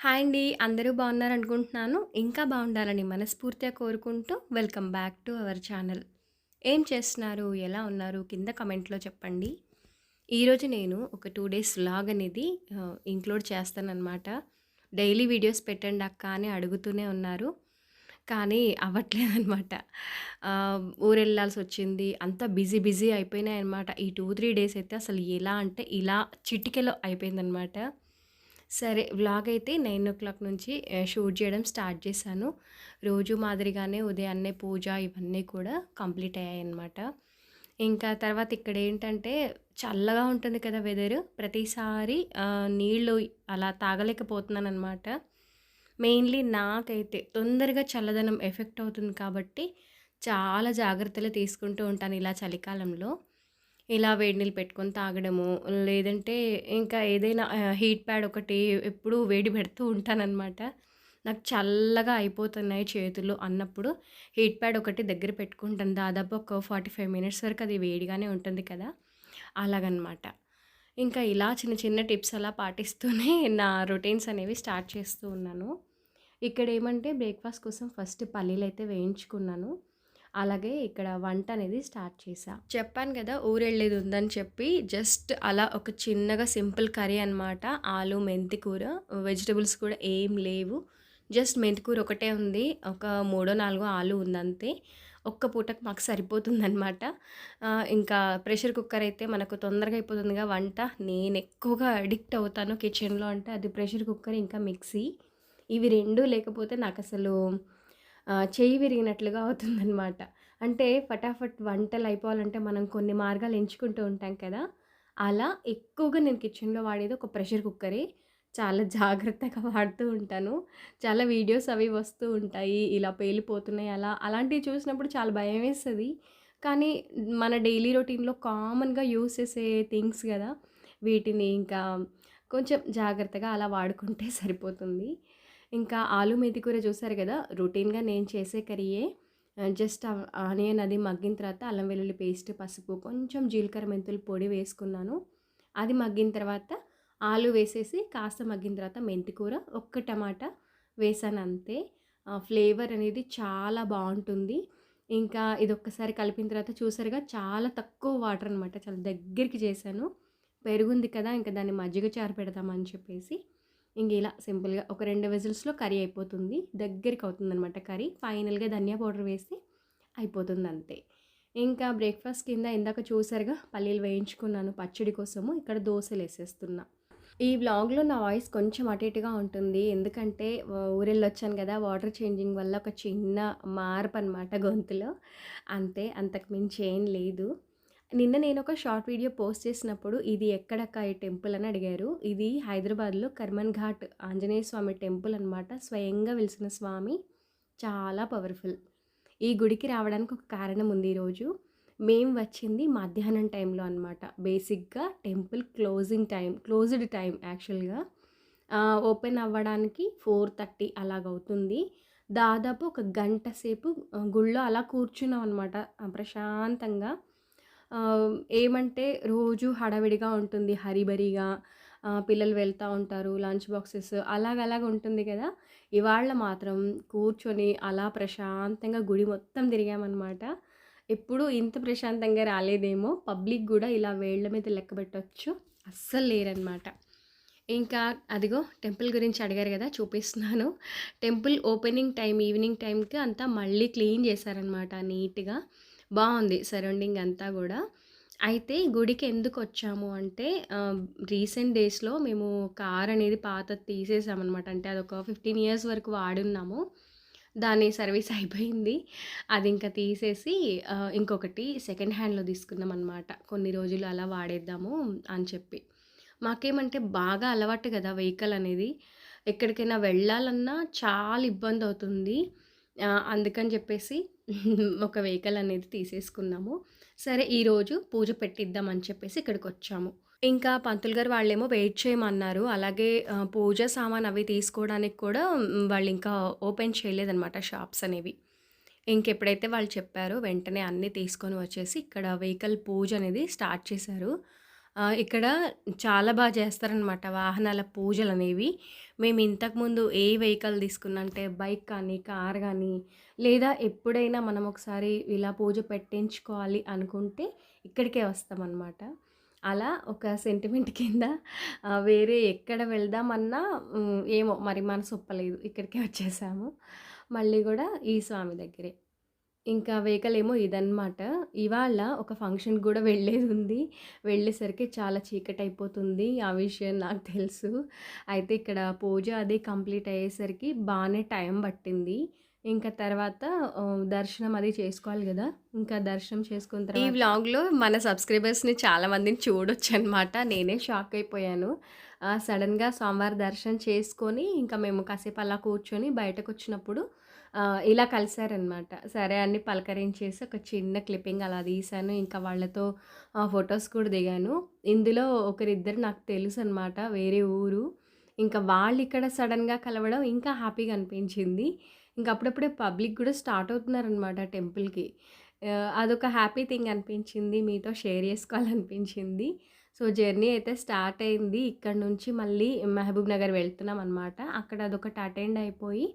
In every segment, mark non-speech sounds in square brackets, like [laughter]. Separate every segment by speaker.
Speaker 1: Hi అండి. అందరూ బాగున్నారనుకుంటున్నాను. ఇంకా బాగుండాలని మనస్ఫూర్తిగా కోరుకుంటూ welcome back to our channel. ఏం చేస్తున్నారు? ఎలా ఉన్నారు? కింద కమెంట్‌లో చెప్పండి. ఈరోజు నేను ఒక టూ డేస్ లాగ్ అనేది ఇంక్లూడ్ చేస్తాననమాట. డైలీ వీడియోస్ పెట్టండి అక్క అని అడుగుతూనే ఉన్నారు. కానీ అవ్వట్లేదనమాట. ఊరెళ్ళాల్సి వచ్చింది అంతా బిజీ బిజీ అయిపోయినాయి అనమాట ఈ 2, 3 డేస్ అయితే అసలు ఎలా అంటే ఇలా చిటికెలో అయిపోయిందనమాట. సరే వ్లాగ్ అయితే 9:00 నుంచి షూట్ చేయడం స్టార్ట్ చేశాను. రోజు మాదిరిగానే ఉదయాన్నే పూజ ఇవన్నీ కూడా కంప్లీట్ అయ్యాయన్నమాట. ఇంకా తర్వాత ఇక్కడేంటంటే చల్లగా ఉంటుంది కదా వెదరు. ప్రతిసారి నీళ్ళు అలా తాగలేకపోతున్నాను అనమాట మెయిన్‌లీ నాకైతే తొందరగా చల్లదనం ఎఫెక్ట్ అవుతుంది కాబట్టి చాలా జాగ్రత్తలు తీసుకుంటూ ఉంటాను ఇలా చలికాలంలో. ఇలా వేడి నీళ్ళు పెట్టుకొని తాగడము, లేదంటే ఇంకా ఏదైనా హీట్ ప్యాడ్ ఒకటి ఎప్పుడూ వేడి పెడుతూ ఉంటానన్నమాట నాకు చల్లగా అయిపోతున్నాయి చేతులు అన్నప్పుడు హీట్ ప్యాడ్ ఒకటి దగ్గర పెట్టుకుంటాను. దాదాపు ఒక 45 మినిట్స్ వరకు అది వేడిగానే ఉంటుంది కదా! అలాగనమాట. ఇంకా ఇలా చిన్న చిన్న టిప్స్ అలా పాటిస్తూనే నా రొటీన్స్ అనేవి స్టార్ట్ చేస్తూ ఉన్నాను. ఇక్కడ ఏమంటే బ్రేక్‌ఫాస్ట్ కోసం ఫస్ట్ పల్లీలు అయితే వేయించుకున్నాను. అలాగే ఇక్కడ వంట అనేది స్టార్ట్ చేశా. చెప్పాను కదా! ఊరెళ్ళేది ఉందని చెప్పి జస్ట్ అలా ఒక చిన్నగా సింపుల్ కర్రీ అనమాట. ఆలు, మెంతి కూర, వెజిటబుల్స్ కూడా ఏం లేవు. జస్ట్ మెంతి కూర ఒకటే ఉంది. ఒక మూడో, నాలుగో ఆలు ఉందంతే. ఒక్క పూటకు మాకు సరిపోతుందనమాట. ఇంకా ప్రెషర్ కుక్కర్ అయితే మనకు తొందరగా అయిపోతుందిగా వంట. నేనెక్కువగా అడిక్ట్ అవుతాను కిచెన్‌లో అంటే అది ప్రెషర్ కుక్కర్ ఇంకా మిక్సీ. ఇవి రెండు లేకపోతే నాకు అసలు చేయి విరిగినట్లుగా అవుతుందనమాట. అంటే ఫటాఫట్ వంటలు అయిపోవాలంటే మనం కొన్ని మార్గాలు ఎంచుకుంటూ ఉంటాం కదా! అలా ఎక్కువగా నేను కిచెన్‌లో వాడేది ఒక ప్రెషర్ కుక్కరే. చాలా జాగ్రత్తగా [laughs] వాడుతూ ఉంటాను. చాలా వీడియోస్ అవి వస్తూ ఉంటాయి. ఇలా పేలిపోతున్నాయి అలా. అలాంటివి చూసినప్పుడు చాలా భయమేస్తది. కానీ మన డైలీ రొటీన్‌లో కామన్‌గా యూస్ చేసే థింగ్స్ కదా వీటిని ఇంకా కొంచెం జాగ్రత్తగా అలా వాడుకుంటే [laughs] సరిపోతుంది. ఇంకా ఆలు మెంతి కూర చూసారు కదా రొటీన్‌గా నేను చేసే కర్రీయే. జస్ట్ ఆనియన్ అది మగ్గిన తర్వాత అల్లం వెల్లుల్లి పేస్ట్, పసుపు, కొంచెం జీలకర్ర మెంతుల పొడి వేసుకున్నాను. అది మగ్గిన తర్వాత ఆలు వేసేసి కాస్త మగ్గిన తర్వాత మెంతి కూర, ఒక్క టమాటా వేసాను అంతే ఫ్లేవర్ అనేది చాలా బాగుంటుంది ఇంకా ఇది ఒక్కసారి కలిపిన తర్వాత చూసారుగా చాలా తక్కువ వాటర్ అనమాట. చాలా దగ్గరికి చేశాను. పెరుగుంది కదా! ఇంకా దాన్ని మజ్జిగ చారు పెడదామని చెప్పేసి ఇంక ఇలా సింపుల్‌గా ఒక రెండు విజిల్స్‌లో కర్రీ అయిపోతుంది. దగ్గరికి అవుతుందనమాట కర్రీ. ఫైనల్‌గా ధనియా పౌడర్ వేసి అయిపోతుంది అంతే ఇంకా బ్రేక్‌ఫాస్ట్ కింద ఇందాక చూసారుగా పల్లీలు వేయించుకున్నాను పచ్చడి కోసము. ఇక్కడ దోసలేసేస్తున్నా. ఈ వ్లాగ్‌లో నా వాయిస్ కొంచెం అటు ఇటుగా ఉంటుంది. ఎందుకంటే ఊరెళ్ళి వచ్చాను కదా వాటర్ చేంజింగ్ వల్ల ఒక చిన్న మార్పు అనమాట గొంతులో. అంతే. అంతకు మించి ఏం లేదు. నిన్న నేను ఒక షార్ట్ వీడియో పోస్ట్ చేసినప్పుడు ఇది ఎక్కడక్క ఈ టెంపుల్ అని అడిగారు. ఇది హైదరాబాద్‌లో కర్మన్ ఘాట్ ఆంజనేయ స్వామి టెంపుల్ అనమాట. స్వయంగా వెలిసిన స్వామి. చాలా పవర్‌ఫుల్. ఈ గుడికి రావడానికి ఒక కారణం ఉంది ఈరోజు. మేము వచ్చింది మధ్యాహ్నం టైంలో అనమాట. బేసిక్‌గా temple closing time closed time యాక్చువల్‌గా. ఓపెన్ అవ్వడానికి 4:30 అలాగవుతుంది. దాదాపు ఒక గంట సేపు గుళ్ళో అలా కూర్చున్నాం అనమాట. ప్రశాంతంగా. ఏమంటే రోజు హడావిడిగా ఉంటుంది. హరిబరిగా పిల్లలు వెళ్తూ ఉంటారు. లంచ్ బాక్సెస్ అలాగలాగా ఉంటుంది కదా! ఇవాళ మాత్రం కూర్చొని అలా ప్రశాంతంగా గుడి మొత్తం తిరిగామనమాట. ఎప్పుడూ ఇంత ప్రశాంతంగా రాలేదేమో. పబ్లిక్ కూడా ఇలా వేళ్ళ మీద లెక్కబెట్టొచ్చు. అస్సలు లేరనమాట. ఇంకా అదిగో టెంపుల్ గురించి అడిగారు కదా చూపిస్తున్నాను. టెంపుల్ ఓపెనింగ్ టైం ఈవినింగ్ టైంకి అంతా మళ్ళీ క్లీన్ చేశారనమాట నీట్‌గా. బాగుంది సరౌండింగ్ అంతా కూడా అయితే గుడికి ఎందుకు వచ్చాము అంటే రీసెంట్ డేస్‌లో మేము కార్ అనేది పాత తీసేసామనమాట. అంటే అదొక 15 ఇయర్స్ వరకు వాడున్నాము. దాని సర్వీస్ అయిపోయింది. అది ఇంకా తీసేసి ఇంకొకటి సెకండ్ హ్యాండ్‌లో తీసుకున్నామనమాట. కొన్ని రోజులు అలా వాడేద్దాము అని చెప్పి. మాకేమంటే బాగా అలవాటు కదా వెహికల్ అనేది. ఎక్కడికైనా వెళ్ళాలన్నా చాలా ఇబ్బంది అవుతుంది అందుకని చెప్పేసి ఒక వెహికల్ అనేది తీసేసుకున్నాము. సరే ఈరోజు పూజ పెట్టిద్దాం అని చెప్పేసి ఇక్కడికొచ్చాము. ఇంకా పంతులు గారు వాళ్ళేమో వెయిట్ చేయమన్నారు. అలాగే పూజ సామాన్ అవి తీసుకోవడానికి కూడా వాళ్ళు ఇంకా ఓపెన్ చేయలేదనమాట షాప్స్ అనేవి. ఇంకెప్పుడైతే వాళ్ళు చెప్పారో వెంటనే అన్నీ తీసుకొని వచ్చేసి ఇక్కడ వెహికల్ పూజ అనేది స్టార్ట్ చేశారు. ఇక్కడ చాలా బాగా చేస్తారనమాట వాహనాల పూజలు అనేవి మేము ఇంతకుముందు ఏ వెహికల్ తీసుకున్నంటే బైక్ కానీ, కార్ కానీ లేదా ఎప్పుడైనా మనం ఒకసారి ఇలా పూజ పెట్టించుకోవాలి అనుకుంటే ఇక్కడికే వస్తామన్నమాట అలా ఒక సెంటిమెంట్ కింద వేరే ఎక్కడ వెళ్దామన్నా ఏమో మరి మనసొప్పలేదు. ఇక్కడికే వచ్చేసాము. మళ్ళీ కూడా ఈ స్వామి దగ్గరే. ఇంకా వెహికల్ ఏమో ఇదనమాట. ఇవాళ ఒక ఫంక్షన్‌కి గూడా వెళ్ళేదుంది. వెళ్ళేసరికి చాలా చీకటయిపోతుంది. ఆ విషయం నాకు తెలుసు. అయితే ఇక్కడ పూజ అది కంప్లీట్ అయ్యేసరికి బానే టైం పట్టింది. ఇంకా తర్వాత దర్శనం అది చేసుకోవాలి గదా! ఇంకా దర్శనం చేసుకున్న తర్వాత ఈ వ్లాగ్‌లో మన సబ్స్క్రైబర్స్‌ని చాలా మందిని చూడొచ్చనమాట. నేనే షాక్ అయిపోయాను. సడెన్‌గా స్వామివారి దర్శనం చేసుకొని ఇంకా మేము కాసేపు అలా కూర్చొని బయటకొచ్చినప్పుడు ఆహ్, ఇలా కలిశారనమాట సరే అని పలకరించేసి ఒక చిన్న క్లిప్పింగ్ అలా తీశాను. ఇంకా వాళ్ళతో ఫొటోస్ కూడా దిగాను. ఇందులో ఒకరిద్దరు నాకు తెలుసు అనమాట వేరే ఊరు. ఇంకా వాళ్ళు ఇక్కడ సడన్గా కలవడం ఇంకా హ్యాపీగా అనిపించింది. ఇంకా అప్పుడప్పుడే పబ్లిక్ కూడా స్టార్ట్ అవుతున్నారనమాట టెంపుల్‌కి. అదొక హ్యాపీ థింగ్ అనిపించింది. మీతో షేర్ చేసుకోవాలనిపించింది. సో, జర్నీ అయితే స్టార్ట్ అయింది. ఇక్కడ నుంచి మళ్ళీ మహబూబ్ నగర్ వెళ్తున్నాం అనమాట అక్కడ అదొకటి అటెండ్ అయిపోయి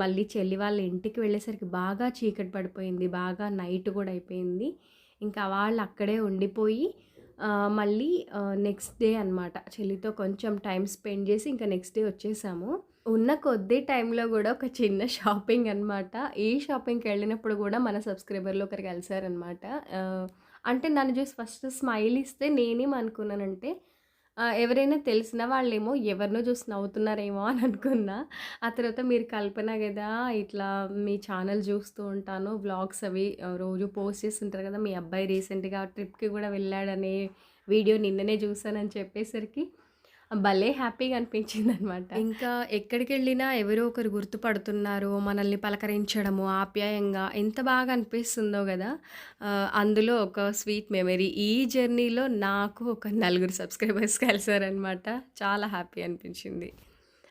Speaker 1: మళ్ళీ చెల్లి వాళ్ళ ఇంటికి వెళ్ళేసరికి బాగా చీకటి పడిపోయింది. బాగా నైట్ కూడా అయిపోయింది. ఇంకా వాళ్ళు అక్కడే ఉండిపోయి మళ్ళీ నెక్స్ట్ డే అనమాట. చెల్లితో కొంచెం టైం స్పెండ్ చేసి ఇంకా నెక్స్ట్ డే వచ్చేసాము. ఉన్న కొద్ది టైంలో కూడా ఒక చిన్న షాపింగ్ అనమాట. ఈ షాపింగ్‌కెళ్ళినప్పుడు కూడా మన సబ్స్క్రైబర్‌లో ఒకరు కలిసారనమాట. అంటే నన్ను చూసి ఫస్ట్ స్మైల్ ఇస్తే నేనేం అనుకున్నానంటే ఎవరైనా తెలిసిన వాళ్ళేమో ఎవరినో చూసి నవ్వుతున్నారేమో అని అనుకున్నా. ఆ తర్వాత మీరు కల్పన కదా ఇట్లా మీ ఛానల్ చూస్తూ ఉంటాను. వ్లాగ్స్ అవి రోజు పోస్ట్ చేస్తుంటారు కదా! మీ అబ్బాయి రీసెంట్‌గా ట్రిప్‌కి కూడా వెళ్ళాడనే వీడియో నిన్ననే చూసానని చెప్పేసరికి భలే హ్యాపీగా అనిపించిందనమాట. ఇంకా ఎక్కడికెళ్ళినా ఎవరో ఒకరు గుర్తుపడుతున్నారు. మనల్ని పలకరించడము ఆప్యాయంగా ఎంత బాగా అనిపిస్తుందో కదా అందులో ఒక స్వీట్ మెమరీ. ఈ జర్నీలో నాకు ఒక నలుగురు సబ్స్క్రైబర్స్ కలిసారనమాట. చాలా హ్యాపీ అనిపించింది.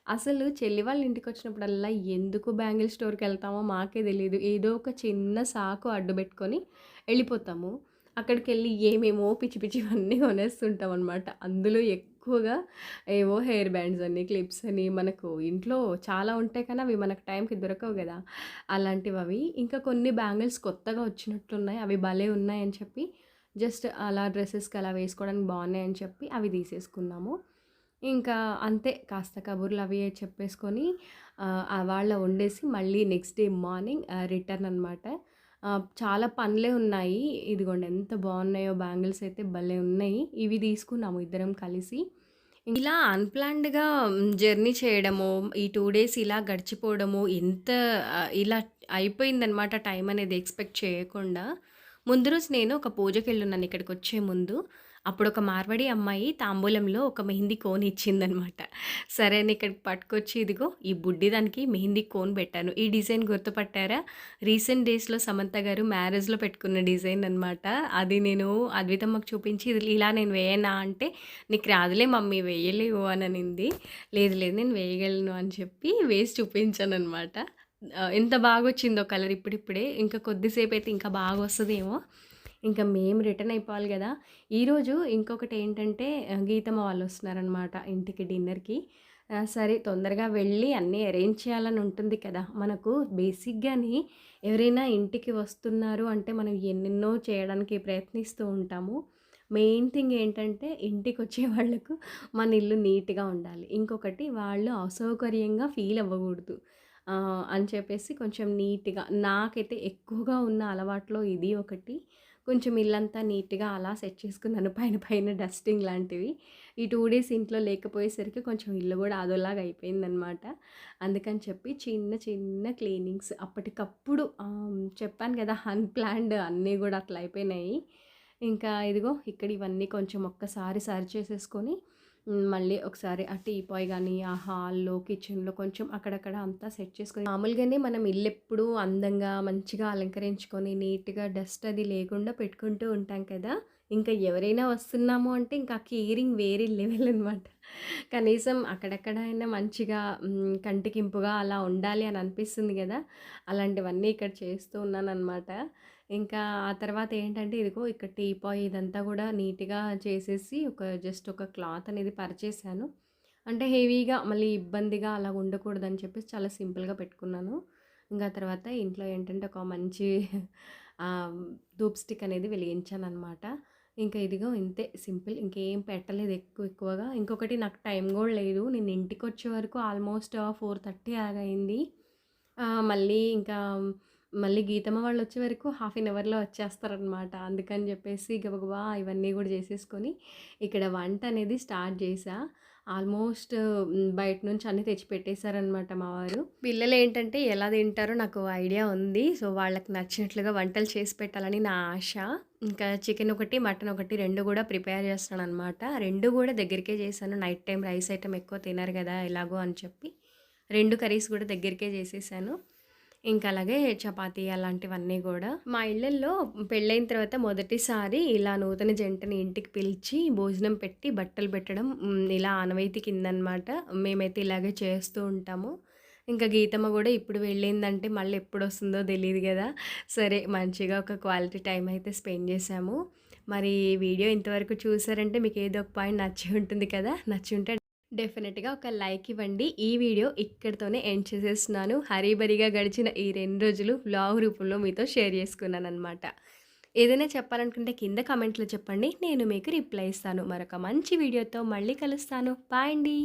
Speaker 1: అసలు చెల్లి వాళ్ళ ఇంటికి వచ్చినప్పుడల్లా ఎందుకు బ్యాంగిల్ స్టోర్కి వెళ్తామో మాకే తెలియదు ఏదో ఒక చిన్న సాకు అడ్డు పెట్టుకొని వెళ్ళిపోతాము అక్కడికి అక్కడికెళ్ళి ఏమేమో పిచ్చి పిచ్చివన్నీ కొనేస్తుంటాం అనమాట అందులో ఎక్కువగా ఏవో హెయిర్ బ్యాండ్స్ అని, క్లిప్స్ అని మనకు ఇంట్లో చాలా ఉంటాయి కానీ అవి మనకు టైంకి దొరకవు కదా అలాంటివి అవి ఇంకా కొన్ని బ్యాంగిల్స్ కొత్తగా వచ్చినట్లున్నాయి అవి భలే ఉన్నాయని చెప్పి జస్ట్ అలా డ్రెస్సెస్కి అలా వేసుకోవడానికి బాగున్నాయని చెప్పి అవి తీసేసుకున్నాము. ఇంకా అంతే కాస్త కబుర్లు అవి చెప్పేసుకొని వాళ్ళ వండేసి మళ్ళీ నెక్స్ట్ డే మార్నింగ్ రిటర్న్ అనమాట. చాలా పనులే ఉన్నాయి. ఇదిగోండి ఎంత బాగున్నాయో బ్యాంగిల్స్ అయితే భలే ఉన్నాయి. ఇవి తీసుకున్నాము ఇద్దరం కలిసి. ఇలా అన్‌ప్లాన్డ్‌గా జర్నీ చేయడము, ఈ టూ డేస్ ఇలా గడిచిపోవడము ఎంత ఇలా అయిపోయిందనమాట టైం అనేది ఎక్స్‌పెక్ట్ చేయకుండా. ముందు రోజు నేను ఒక పూజకి వెళ్ళినాను ఇక్కడికి వచ్చే ముందు. అప్పుడు ఒక మార్వడి అమ్మాయి తాంబూలంలో ఒక మెహందీ కోన్ ఇచ్చిందనమాట. సరే అని ఇక్కడికి పట్టుకొచ్చి ఇదిగో ఈ బుడ్డిదానికి మెహందీ కోన్ పెట్టాను. ఈ డిజైన్ గుర్తుపట్టారా? రీసెంట్ డేస్‌లో సమంత గారు మ్యారేజ్‌లో పెట్టుకున్న డిజైన్ అనమాట. అది నేను అద్వితమ్మకు చూపించి ఇది ఇలా నేను వేయనా అంటే, "నీకు రాదులే మమ్మీ వేయలేవు" అని అనింది. లేదు లేదు నేను వేయగలను అని చెప్పి వేసి చూపించాను అనమాట ఎంత బాగా వచ్చిందో కలర్ ఇప్పుడిప్పుడే. ఇంకా కొద్దిసేపు అయితే ఇంకా బాగా వస్తుందేమో ఇంకా మేము రిటర్న్ అయిపోవాలి కదా ఈరోజు ఇంకొకటి ఏంటంటే గీతమ్మ వాళ్ళు వస్తున్నారనమాట ఇంటికి డిన్నర్‌కి. సరే తొందరగా వెళ్ళి అన్నీ అరేంజ్ చేయాలని ఉంటుంది కదా! మనకు బేసిక్‌గానే ఎవరైనా ఇంటికి వస్తున్నారు అంటే మనం ఎన్నెన్నో చేయడానికి ప్రయత్నిస్తూ ఉంటాము. మెయిన్ థింగ్ ఏంటంటే ఇంటికి వచ్చే వాళ్ళకు మన ఇల్లు నీట్‌గా ఉండాలి. ఇంకొకటి వాళ్ళు అసౌకర్యంగా ఫీల్ అవ్వకూడదు. అని చెప్పేసి కొంచెం నీట్‌గా నాకైతే ఎక్కువగా ఉన్న అలవాట్లో ఇది ఒకటి. కొంచెం ఇల్లంతా నీట్‌గా అలా సెట్ చేసుకున్నాను. పైన పైన డస్టింగ్ లాంటివి. ఈ టూ డేస్ ఇంట్లో లేకపోయేసరికి కొంచెం ఇల్లు కూడా అదోలాగా అయిపోయిందనమాట. అందుకని చెప్పి చిన్న చిన్న క్లీనింగ్స్ అప్పటికప్పుడు చెప్పాను కదా అన్‌ప్లాన్డ్ అన్నీ కూడా అట్లా అయిపోయినాయి. ఇంకా ఇదిగో ఇక్కడ ఇవన్నీ కొంచెం ఒక్కసారి సరి చేసేసుకొని మళ్ళీ ఒకసారి ఆ టీపాయ్ కానీ ఆ హాల్‌లో, కిచెన్‌లో కొంచెం అక్కడక్కడ అంతా సెట్ చేసుకొని మామూలుగానే మనం ఇల్లెప్పుడూ అందంగా, మంచిగా అలంకరించుకొని నీట్‌గా డస్ట్ అది లేకుండా పెట్టుకుంటూ ఉంటాం కదా! ఇంకా ఎవరైనా వస్తున్నాము అంటే ఇంకా కేరింగ్ వేరే లెవెల్ అనమాట. కనీసం అక్కడక్కడైనా మంచిగా కంటికింపుగా అలా ఉండాలి అని అనిపిస్తుంది కదా అలాంటివన్నీ ఇక్కడ చేస్తూ ఉన్నాను అనమాట ఇంకా ఆ తర్వాత ఏంటంటే ఇదిగో ఇక్కడ టీపాయ్ ఇదంతా కూడా నీట్‌గా చేసేసి ఒక జస్ట్ ఒక క్లాత్ అనేది పరిచేసాను. అంటే హెవీగా మళ్ళీ ఇబ్బందిగా అలా ఉండకూడదని చెప్పేసి చాలా సింపుల్‌గా పెట్టుకున్నాను. ఇంకా తర్వాత ఇంట్లో ఏంటంటే ఒక మంచి ధూప్ స్టిక్ అనేది వెలిగించాను అనమాట ఇంకా ఇదిగో ఇంతే సింపుల్ ఇంకేం పెట్టలేదు ఎక్కువ ఎక్కువగా. ఇంకొకటి నాకు టైం కూడా లేదు. నేను ఇంటికొచ్చే వరకు ఆల్మోస్ట్ ఫోర్ థర్టీ అలాగైంది మళ్ళీ ఇంకా మళ్ళీ గీతమ్మ వాళ్ళొచ్చే వరకు హాఫ్ ఎన్ అవర్‌లో వచ్చేస్తారనమాట. అందుకని చెప్పేసి గబగబా ఇవన్నీ కూడా చేసేసుకొని ఇక్కడ వంట అనేది స్టార్ట్ జేశా. ఆల్మోస్ట్ బయట నుంచి అన్నీ తెచ్చిపెట్టేశారనమాట మా వారు. పిల్లలు ఏంటంటే ఎలా తింటారో నాకు ఐడియా ఉంది. సో, వాళ్ళకి నచ్చినట్లుగా వంటలు చేసి పెట్టాలని నా ఆశ. ఇంకా చికెన్ ఒకటి, మటన్ ఒకటి రెండు కూడా ప్రిపేర్ చేస్తానన్నమాట రెండు కూడా దగ్గరికే చేశాను. నైట్ టైం రైస్ ఐటెం ఎక్కువ తినరు కదా ఎలాగో అని చెప్పి రెండు కర్రీస్ కూడా దగ్గరికే చేసేసాను. ఇంకా అలాగే చపాతీ అలాంటివన్నీ కూడా మా ఇళ్ళల్లో పెళ్ళైన తర్వాత మొదటిసారి ఇలా నూతన జంటని ఇంటికి పిలిచి భోజనం పెట్టి బట్టలు పెట్టడం ఇలా ఆనవాయితీ కిందనమాట. మేమైతే ఇలాగే చేస్తూ ఉంటాము. ఇంకా గీతమ్మ కూడా ఇప్పుడు వెళ్ళిందంటే మళ్ళీ ఎప్పుడొస్తుందో తెలియదు కదా సరే మంచిగా ఒక క్వాలిటీ టైం అయితే స్పెండ్ చేశాము. మరి వీడియో ఇంతవరకు చూసారంటే మీకు ఏదో ఒక పాయింట్ నచ్చి ఉంటుంది కదా! నచ్చి ఉంటే డెఫినెట్‌గా ఒక లైక్ ఇవ్వండి. ఈ వీడియో ఇక్కడితోనే ఎండ్ చేసేస్తున్నాను. హరీబరీగా గడిచిన ఈ రెండు రోజులు వ్లాగ్ రూపంలో మీతో షేర్ చేసుకున్నాననమాట. ఏదైనా చెప్పాలనుకుంటే కింద కామెంట్‌లో చెప్పండి. నేను మీకు రిప్లై ఇస్తాను. మరొక మంచి వీడియోతో మళ్ళీ కలుస్తాను. బాయ్ అండి.